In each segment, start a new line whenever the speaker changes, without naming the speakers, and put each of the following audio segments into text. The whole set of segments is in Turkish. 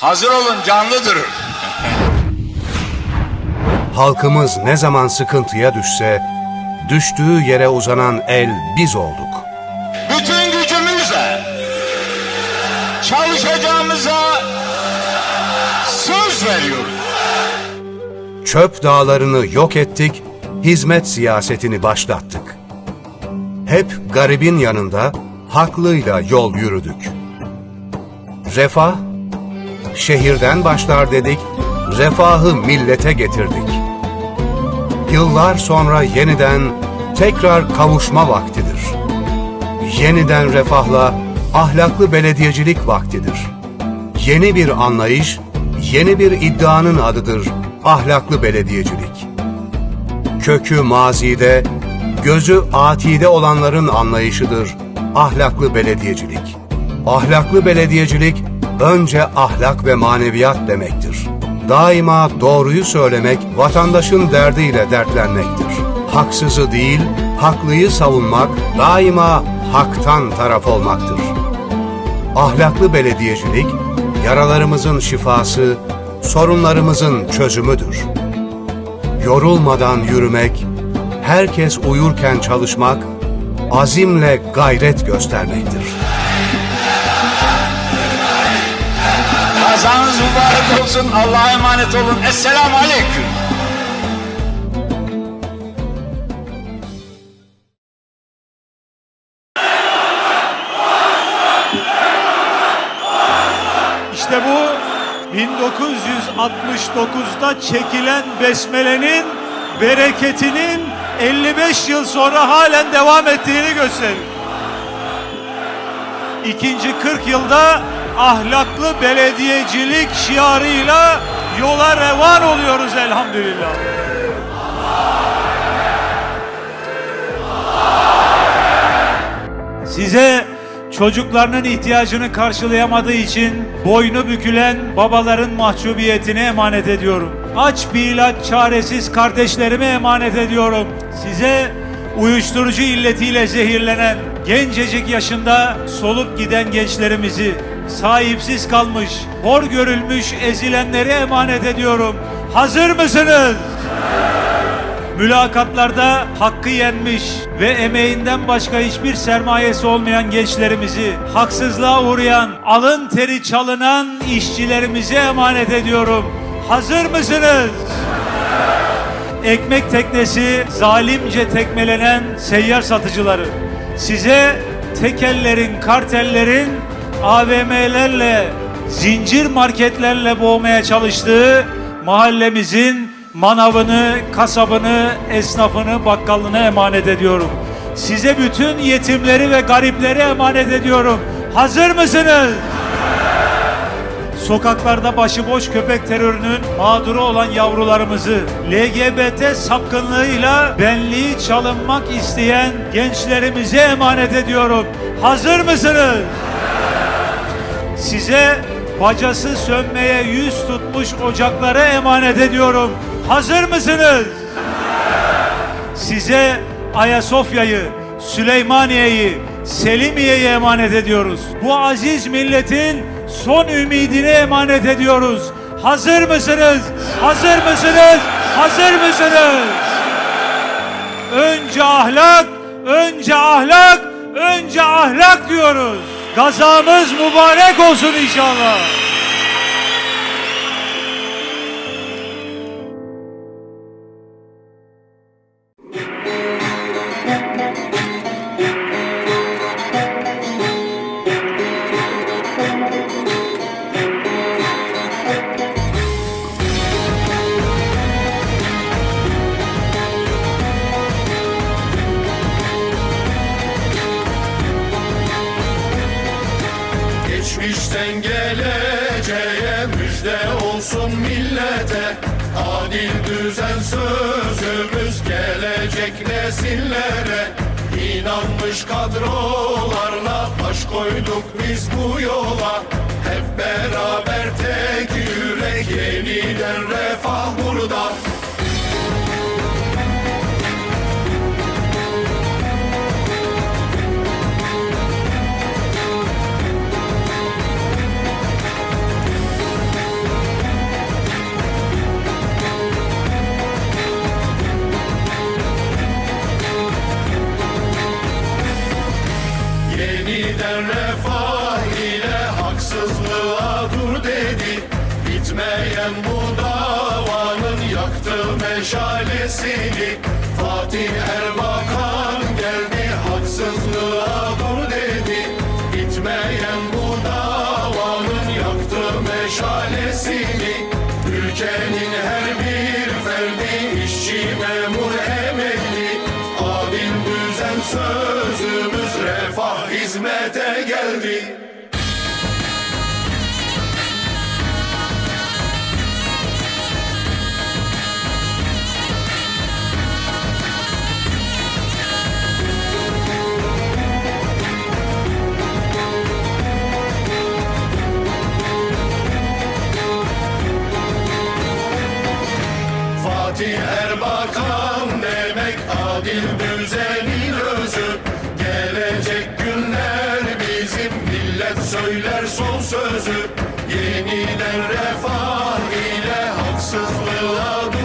Hazır olun canlıdır.
Halkımız ne zaman sıkıntıya düşse, düştüğü yere uzanan el biz olduk.
Bütün gücümüzle çalışacağımıza söz veriyoruz.
Çöp dağlarını yok ettik, hizmet siyasetini başlattık. Hep garibin yanında haklıyla yol yürüdük. Refah, şehirden başlar dedik, refahı millete getirdik. Yıllar sonra yeniden tekrar kavuşma vaktidir. Yeniden refahla ahlaklı belediyecilik vaktidir. Yeni bir anlayış, yeni bir iddianın adıdır ahlaklı belediyecilik. Kökü mazide, gözü atide olanların anlayışıdır ahlaklı belediyecilik. Ahlaklı belediyecilik önce ahlak ve maneviyat demektir. Daima doğruyu söylemek, vatandaşın derdiyle dertlenmektir. Haksızı değil, haklıyı savunmak, daima haktan taraf olmaktır. Ahlaklı belediyecilik, yaralarımızın şifası, sorunlarımızın çözümüdür. Yorulmadan yürümek, herkes uyurken çalışmak, azimle gayret göstermektir.
Olsun. Allah'a emanet olun. Esselamu Aleyküm.
İşte bu 1969'da çekilen besmelenin bereketinin 55 yıl sonra halen devam ettiğini gösterir. İkinci 40 yılda ahlaklı belediyecilik şiarıyla yola revan oluyoruz elhamdülillah. Size çocuklarının ihtiyacını karşılayamadığı için boynu bükülen babaların mahcubiyetine emanet ediyorum. Aç bir ilaç çaresiz kardeşlerime emanet ediyorum. Size uyuşturucu illetiyle zehirlenen, gencecik yaşında solup giden gençlerimizi, sahipsiz kalmış, hor görülmüş ezilenleri emanet ediyorum. Hazır mısınız? Mülakatlarda hakkı yenmiş ve emeğinden başka hiçbir sermayesi olmayan gençlerimizi, haksızlığa uğrayan, alın teri çalınan işçilerimize emanet ediyorum. Hazır mısınız? Ekmek teknesi zalimce tekmelenen seyyar satıcıları. Size tekellerin, kartellerin AVM'lerle, zincir marketlerle boğmaya çalıştığı mahallemizin manavını, kasabını, esnafını, bakkalını emanet ediyorum. Size bütün yetimleri ve garipleri emanet ediyorum. Hazır mısınız? Sokaklarda başıboş köpek terörünün mağduru olan yavrularımızı, LGBT sapkınlığıyla benliği çalınmak isteyen gençlerimize emanet ediyorum. Hazır mısınız? Size bacası sönmeye yüz tutmuş ocaklara emanet ediyorum. Hazır mısınız? Size Ayasofya'yı, Süleymaniye'yi, Selimiye'yi emanet ediyoruz. Bu aziz milletin son ümidine emanet ediyoruz. Hazır mısınız? Hazır mısınız? Hazır mısınız? Önce ahlak, önce ahlak, önce ahlak diyoruz. Gazamız mübarek olsun inşallah.
Geçmişten geleceğe müjde olsun millete. Adil düzen sözümüz gelecek nesillere. İnanmış kadrolarla baş koyduk biz bu yola. Hep beraber tek yürek yeniden refah burada meşalesini Fatih Erbakan geldi haksızlığa dur dedi. Bitmeyen bu davanın yaktı meşalesini. Ülkenin her bir ferdi işçi memur emekli Adil düzen sözümüz refah hizmete geldi söyler son sözü. Yeniden refah ile haksızlığa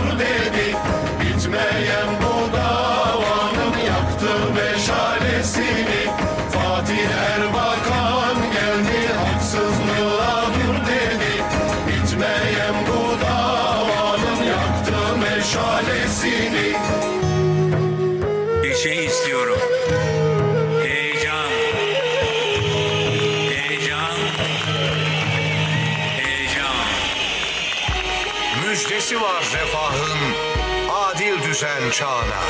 çağına.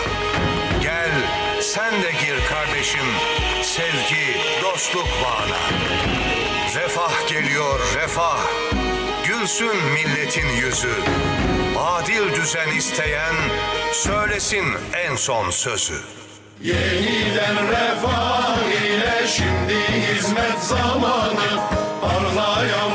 Gel sen de gir kardeşim, sevgi, dostluk bağına. Refah geliyor refah, gülsün milletin yüzü. Adil düzen isteyen söylesin en son sözü.
Yeniden refah ile şimdi hizmet zamanı Parlayan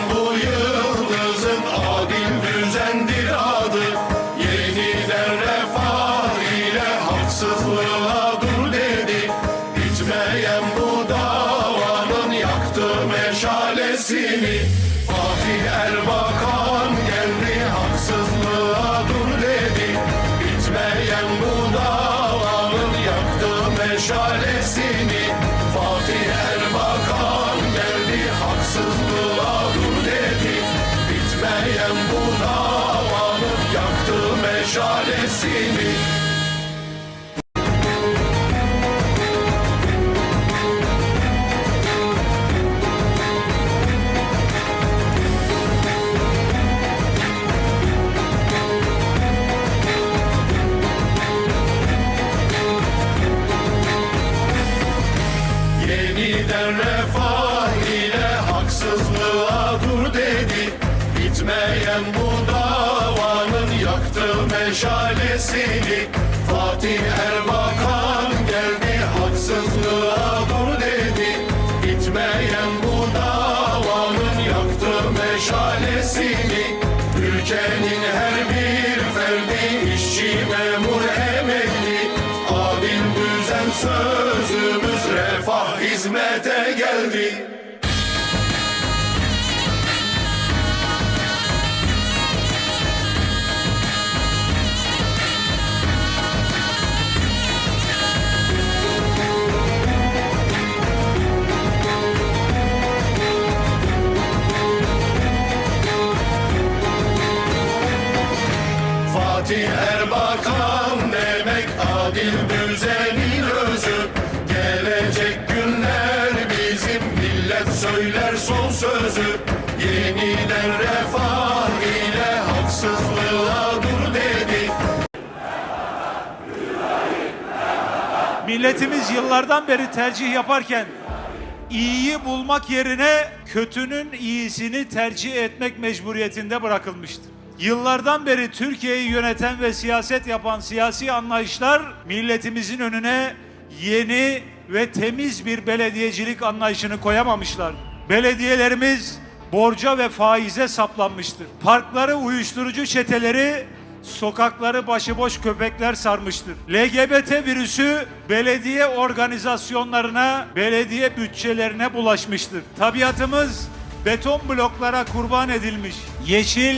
Milletimiz yıllardan beri tercih yaparken iyiyi bulmak yerine kötünün iyisini tercih etmek mecburiyetinde bırakılmıştır. Yıllardan beri Türkiye'yi yöneten ve siyaset yapan siyasi anlayışlar milletimizin önüne yeni ve temiz bir belediyecilik anlayışını koyamamışlar. Belediyelerimiz borca ve faize saplanmıştır. Parkları uyuşturucu çeteleri sokakları başıboş köpekler sarmıştır. LGBT virüsü belediye organizasyonlarına, belediye bütçelerine bulaşmıştır. Tabiatımız beton bloklara kurban edilmiş. Yeşil,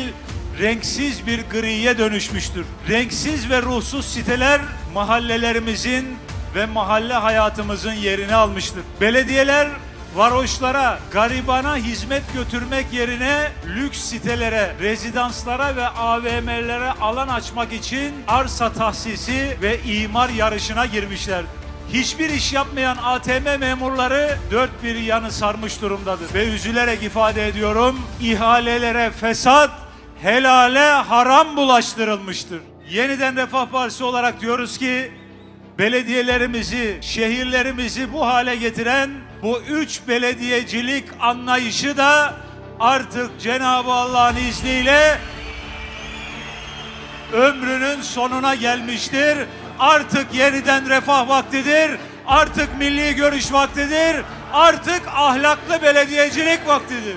renksiz bir griye dönüşmüştür. Renksiz ve ruhsuz siteler mahallelerimizin ve mahalle hayatımızın yerini almıştır. Belediyeler varoşlara, garibana hizmet götürmek yerine lüks sitelere, rezidanslara ve AVM'lere alan açmak için arsa tahsisi ve imar yarışına girmişler. Hiçbir iş yapmayan ATM memurları dört bir yanı sarmış durumdadır. Ve üzülerek ifade ediyorum, ihalelere fesat, helale haram bulaştırılmıştır. Yeniden Refah Partisi olarak diyoruz ki belediyelerimizi, şehirlerimizi bu hale getiren bu üç belediyecilik anlayışı da artık Cenab-ı Allah'ın izniyle ömrünün sonuna gelmiştir. Artık yeniden refah vaktidir. Artık milli görüş vaktidir. Artık ahlaklı belediyecilik vaktidir.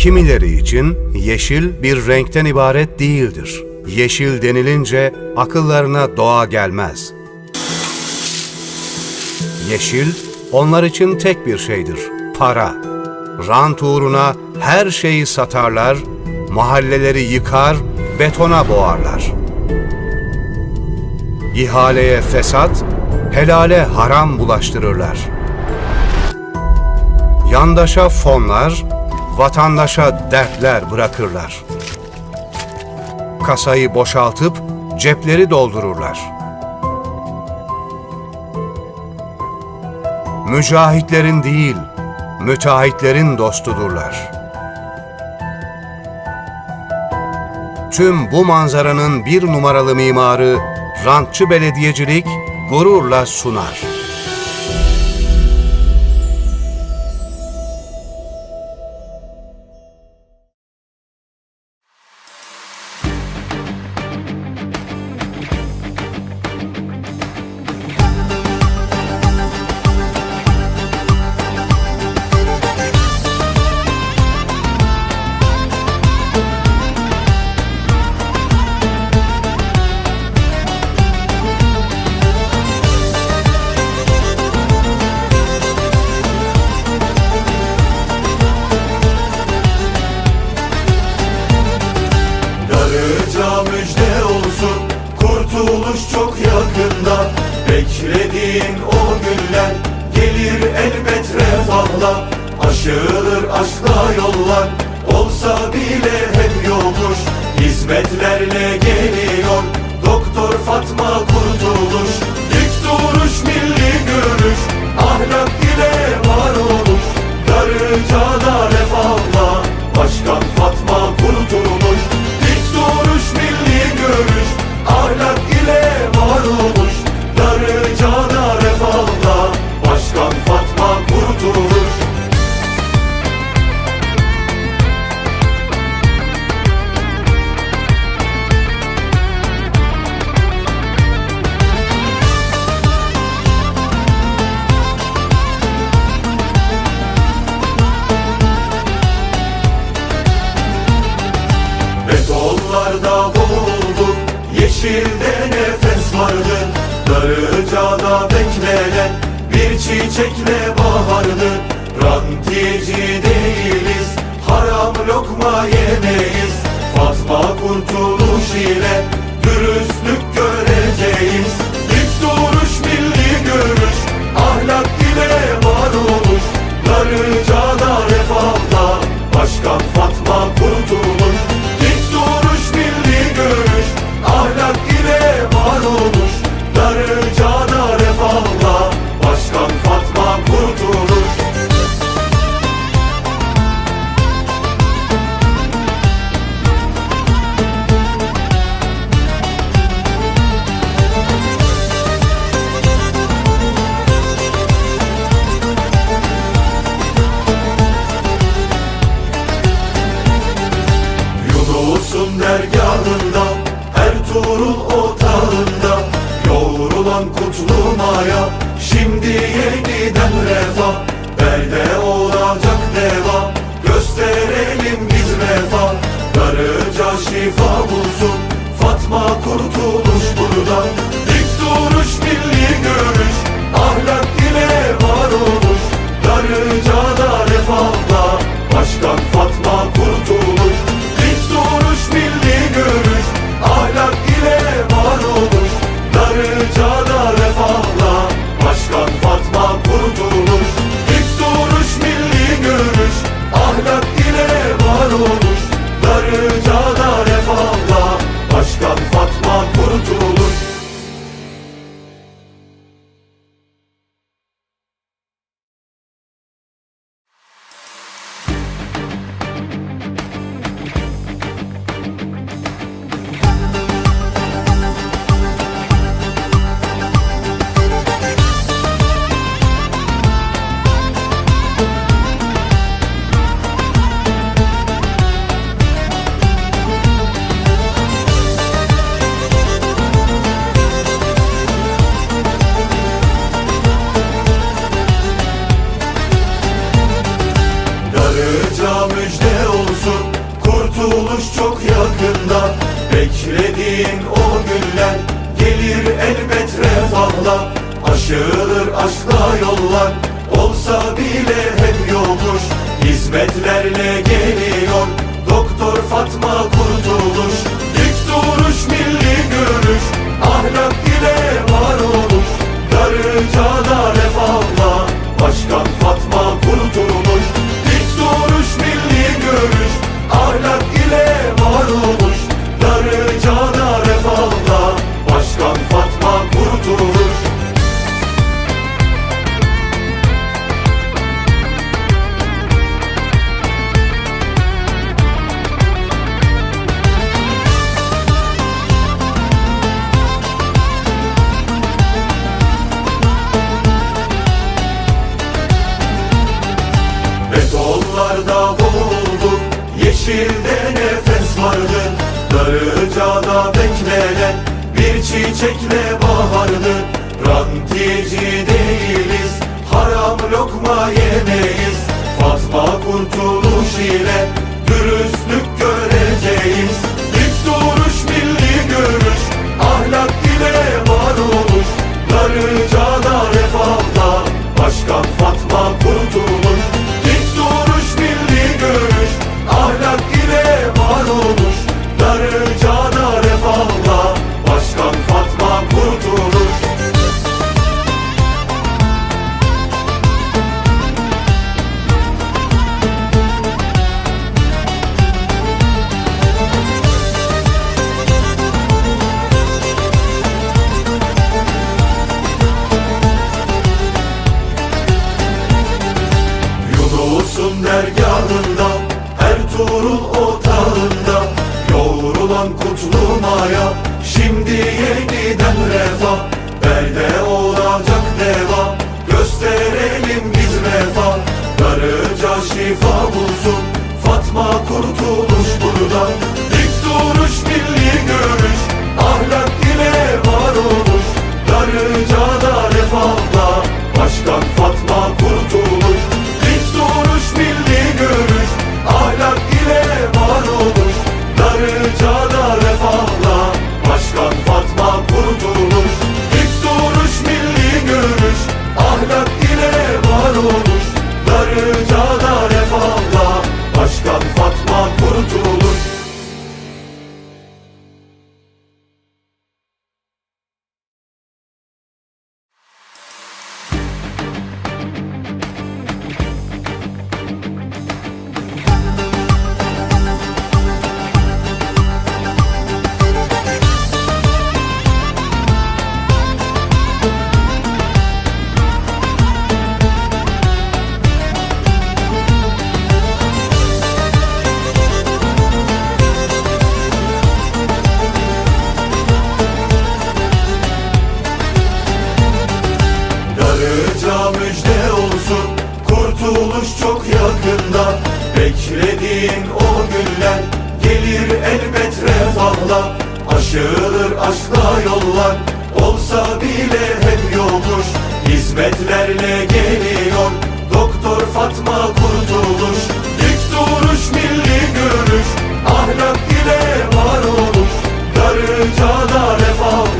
Kimileri için yeşil bir renkten ibaret değildir. Yeşil denilince akıllarına doğa gelmez. Yeşil onlar için tek bir şeydir, para. Rant uğruna her şeyi satarlar, mahalleleri yıkar, betona boğarlar. İhaleye fesat, helale haram bulaştırırlar. Yandaşa fonlar, vatandaşa dertler bırakırlar. Kasayı boşaltıp cepleri doldururlar. Mücahitlerin değil, müteahhitlerin dostudurlar. Tüm bu manzaranın bir numaralı mimarı rantçı belediyecilik gururla sunar.
Só curto. Aşılır aşkla yollar Olsa bile hep yokuş Hizmetlerle geliyor Doktor Fatma Kurtuluş. Dik duruş milli görüş Ahlak ile varoluş Darıcada refahla Başkan Yeşilde nefes vardı. Darıcada beklenen Bir çiçekle bahardı. Rantiyeci değiliz Haram lokma yemeyiz. Fatma kurtuluş ile
Aşılır aşkla yollar Olsa bile hep yokuş Hizmetlerle geliyor Doktor Fatma Kurtuluş. Dik duruş milli görüş Ahlak ile varoluş Darıcada refahla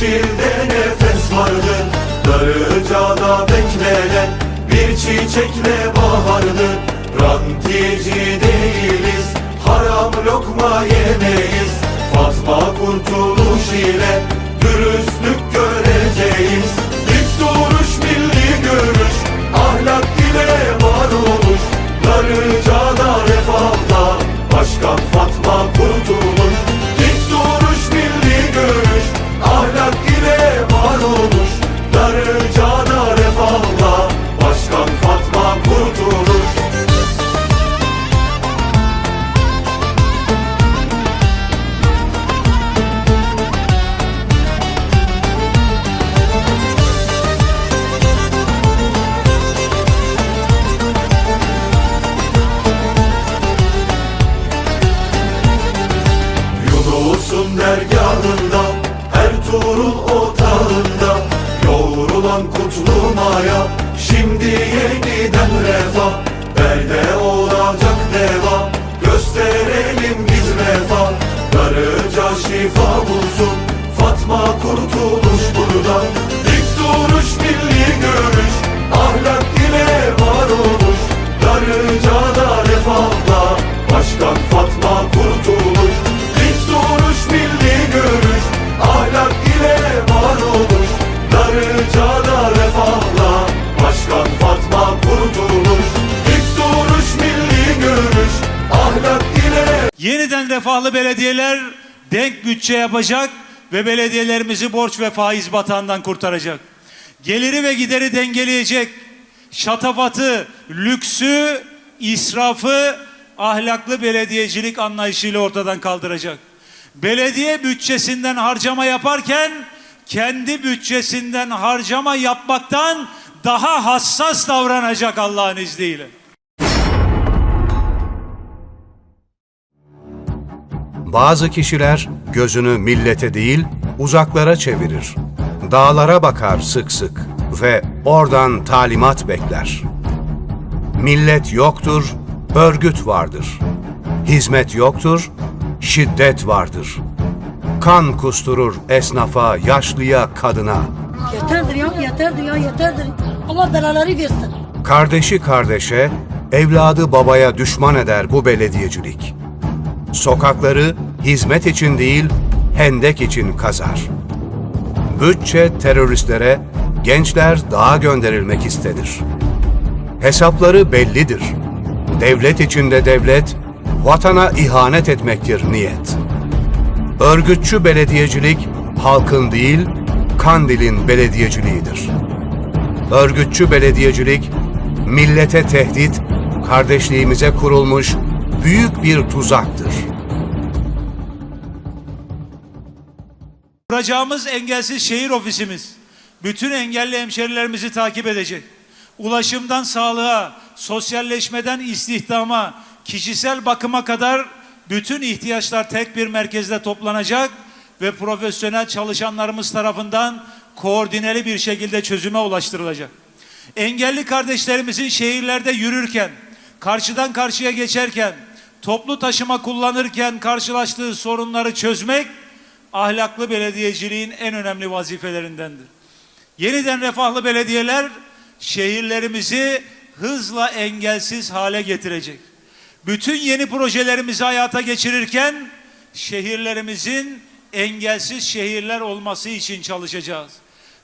Yeşilde nefes vardı. Darıcada beklenen Bir çiçekle bahardı. Rantiyeci değiliz Haram lokma yemeyiz. Fatma kurtuluş ile Yeniden
refahlı belediyeler denk bütçe yapacak ve belediyelerimizi borç ve faiz batağından kurtaracak. Geliri ve gideri dengeleyecek. Şatafatı, lüksü, israfı ahlaklı belediyecilik anlayışıyla ortadan kaldıracak. Belediye bütçesinden harcama yaparken kendi bütçesinden harcama yapmaktan daha hassas davranacak Allah'ın izniyle.
Bazı kişiler gözünü millete değil uzaklara çevirir. Dağlara bakar sık sık ve oradan talimat bekler. Millet yoktur, örgüt vardır. Hizmet yoktur, şiddet vardır. Kan kusturur esnafa, yaşlıya, kadına.
Yeterdir ya, yeterdir ya, yeterdir. Allah belaları versin.
Kardeşi kardeşe, evladı babaya düşman eder bu belediyecilik. Sokakları hizmet için değil, hendek için kazar. Bütçe teröristlere, gençler dağa gönderilmek istenir. Hesapları bellidir. Devlet içinde devlet, vatana ihanet etmektir niyet. Örgütçü belediyecilik, halkın değil, Kandil'in belediyeciliğidir. Örgütçü belediyecilik, millete tehdit, kardeşliğimize kurulmuş büyük bir tuzaktır.
Kuracağımız engelsiz şehir ofisimiz bütün engelli hemşerilerimizi takip edecek. Ulaşımdan sağlığa, sosyalleşmeden istihdama, kişisel bakıma kadar bütün ihtiyaçlar tek bir merkezde toplanacak ve profesyonel çalışanlarımız tarafından koordineli bir şekilde çözüme ulaştırılacak. Engelli kardeşlerimizin şehirlerde yürürken, karşıdan karşıya geçerken, toplu taşıma kullanırken karşılaştığı sorunları çözmek ahlaklı belediyeciliğin en önemli vazifelerindendir. Yeniden refahlı belediyeler şehirlerimizi hızla engelsiz hale getirecek. Bütün yeni projelerimizi hayata geçirirken şehirlerimizin engelsiz şehirler olması için çalışacağız.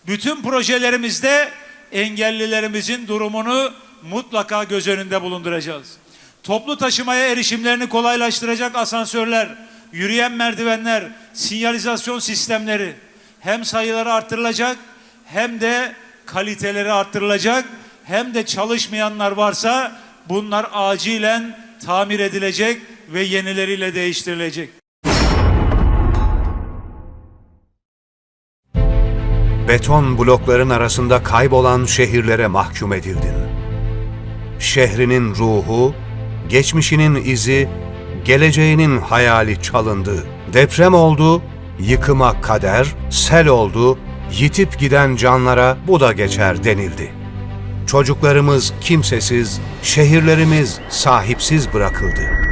Bütün projelerimizde engellilerimizin durumunu mutlaka göz önünde bulunduracağız. Toplu taşımaya erişimlerini kolaylaştıracak asansörler, yürüyen merdivenler, sinyalizasyon sistemleri hem sayıları artırılacak hem de kaliteleri artırılacak hem de çalışmayanlar varsa bunlar acilen tamir edilecek ve yenileriyle değiştirilecek.
Beton blokların arasında kaybolan şehirlere mahkum edildin. Şehrinin ruhu, geçmişinin izi, geleceğinin hayali çalındı. Deprem oldu, yıkıma kader, sel oldu, yitip giden canlara bu da geçer denildi. Çocuklarımız kimsesiz, şehirlerimiz sahipsiz bırakıldı.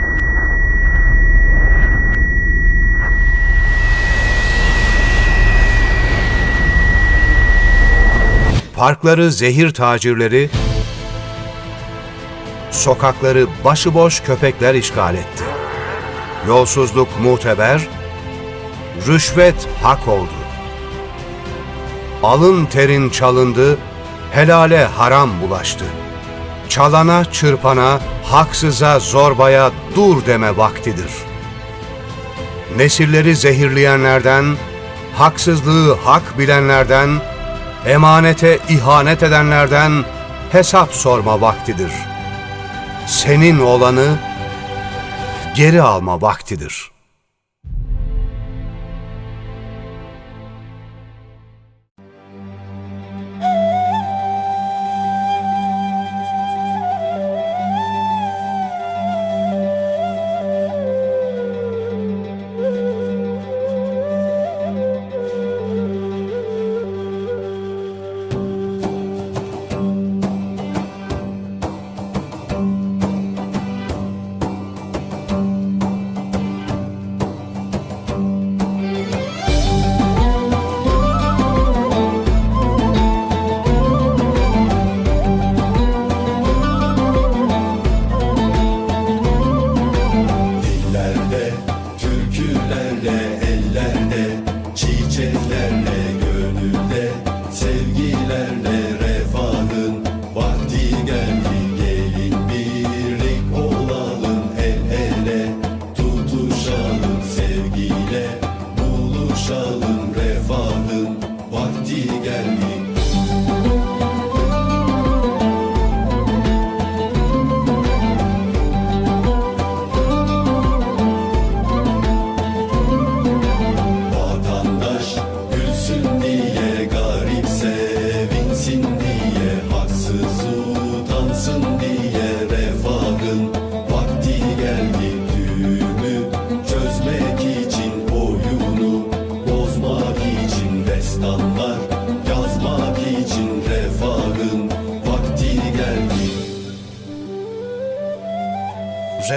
Parkları zehir tacirleri, sokakları başıboş köpekler işgal etti. Yolsuzluk muteber, rüşvet hak oldu. Alın terin çalındı, helale haram bulaştı. Çalana, çırpana, haksıza, zorbaya dur deme vaktidir. Nesilleri zehirleyenlerden, haksızlığı hak bilenlerden, emanete ihanet edenlerden hesap sorma vaktidir. Senin olanı geri alma vaktidir.''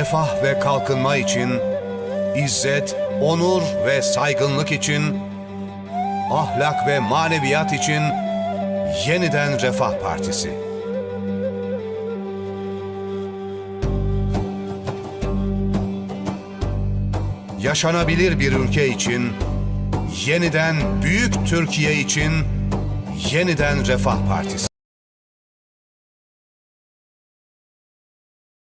Refah ve kalkınma için, izzet, onur ve saygınlık için, ahlak ve maneviyat için yeniden Refah Partisi. Yaşanabilir bir ülke için, yeniden büyük Türkiye için yeniden Refah Partisi.